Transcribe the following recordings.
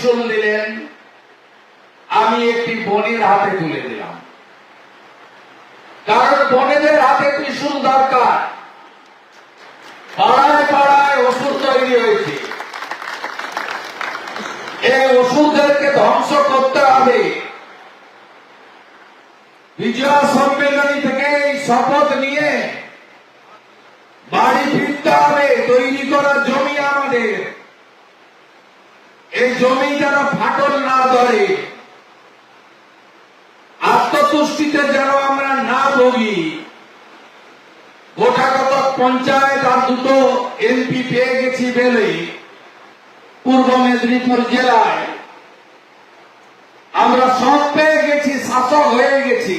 ত্রিশূল দিলেন আমি একটি বনের হাতে তুলে দিলাম। কারণ বনেদের হাতে ত্রিশূল দরকার। পাড়ায় পাড়ায় ওষুধ তৈরি হয়েছে। এই ওষুধদেরকে ধ্বংস করতে হবে। বিজয়া সম্মেলনী থেকে এই শপথ নিয়ে বাড়ি ফিরতে হবে তৈরি করা জমি আমাদের এই জমি যেন ফাটল না ধরে, আত্মতুষ্টিতে যেন আমরা না ভোগি। গোটাগত পঞ্চায়েত আর দুটো এমপি পেয়ে গেছি বেলেই পূর্ব মেদিনীপুর জেলায়। আমরা সব পেয়ে গেছি, শাসক হয়ে গেছি।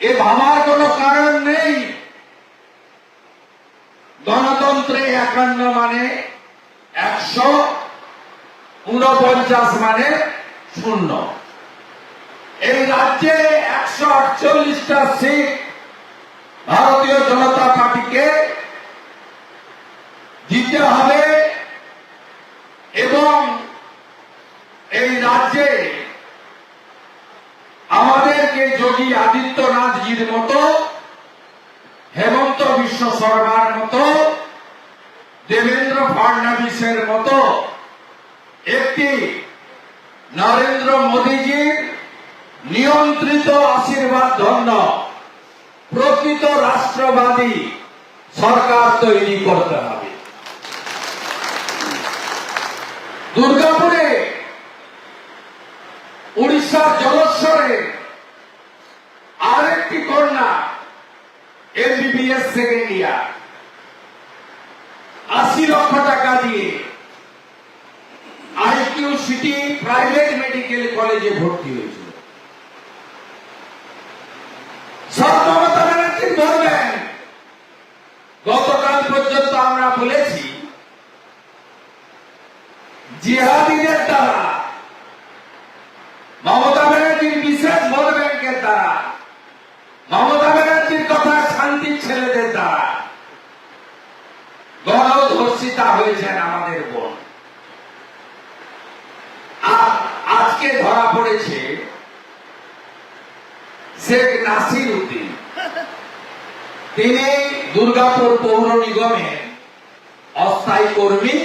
এ ভাবার কোনো কারণ নেই। গণতন্ত্রে একান্ন মানে একশো উনপঞ্চাশ মানে শূন্য। এই রাজ্যে একশো আটচল্লিশটা সিট ভারতীয় জনতা পার্টিকে জিততে হবে এবং এই রাজ্যে আমাদেরকে যোগী আদিত্যনাথজির মতো, হেমন্ত বিশ্ব শর্মার মতো, দেবেন্দ্র ফাডনাবিসের মতো একটি নরেন্দ্র মোদীজির নিয়ন্ত্রিত আশীর্বাদ ধন্য প্রকৃত রাষ্ট্রবাদী সরকার তৈরি করতে হবে। দুর্গাপুরে, উড়িষ্যার জলস্বরে আরেকটি কন্যা, এমবিবিএস সেকেন্ড ইয়ার আশি লক্ষ টাকা দিয়ে আইকিউ সিটি প্রাইভেট মেডিকেল কলেজে ভর্তি হয়েছিল মমতা ব্যানার্জি গতকাল পর্যন্ত আমরা বলেছি, জিহাদিদের দ্বারা, মমতা ব্যানার্জির বিশেষ ভোট ব্যাংকের দ্বারা, মমতা ব্যানার্জির কথা শান্তি ছেলেদের দ্বারা, গণধর্ষিতা হয়েছেন আমাদের বোন। আজকে ধরা পড়েছে শেখ নাসির উদ্দিন তিনি দুর্গাপুর পৌর নিগমের অস্থায়ী কর্মী,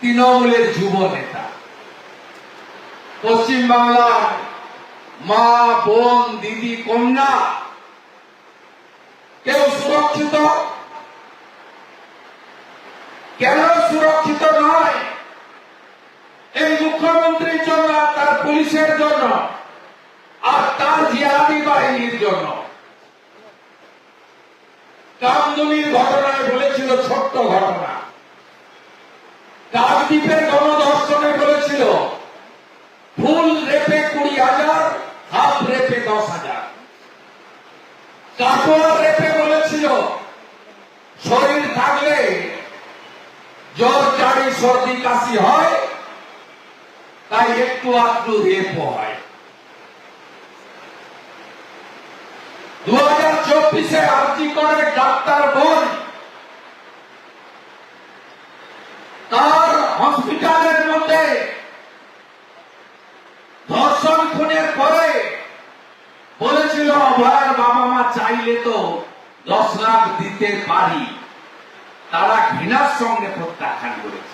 তৃণমূলের যুব নেতা। পশ্চিমবাংলার মা, বোন, দিদি, কন্যা, কেউ সুরক্ষিত? কেন সুরক্ষিত নয় এই মুখ্যমন্ত্রীর জন্য আর তার পুলিশের জন্য আর তার জিহাদি বাহিনীর জন্য। কামদুনির ঘটনায় বলেছিল ছোট্ট ঘটনা। কাকদ্বীপের গণধর্ষণে বলেছিল ফুল রেপে কুড়ি হাজার হাফ রেপে দশ হাজার। কাটোয়া রেপে বলেছিল, শরীর থাকলে জ্বর চাড়ি সর্দি, কাশি হয় তাই একটু আধটু রেপ হয়। দু হাজার চব্বিশে আর্জি করে ডাক্তার বোন। তার হসপিটালের মধ্যে ধর্ষণ খুনের পরে বলেছিল অভয়ের বাবা মা চাইলে তো দশ লাখ দিতে পারি। তারা ঘৃণার সঙ্গে প্রত্যাখ্যান করেছে।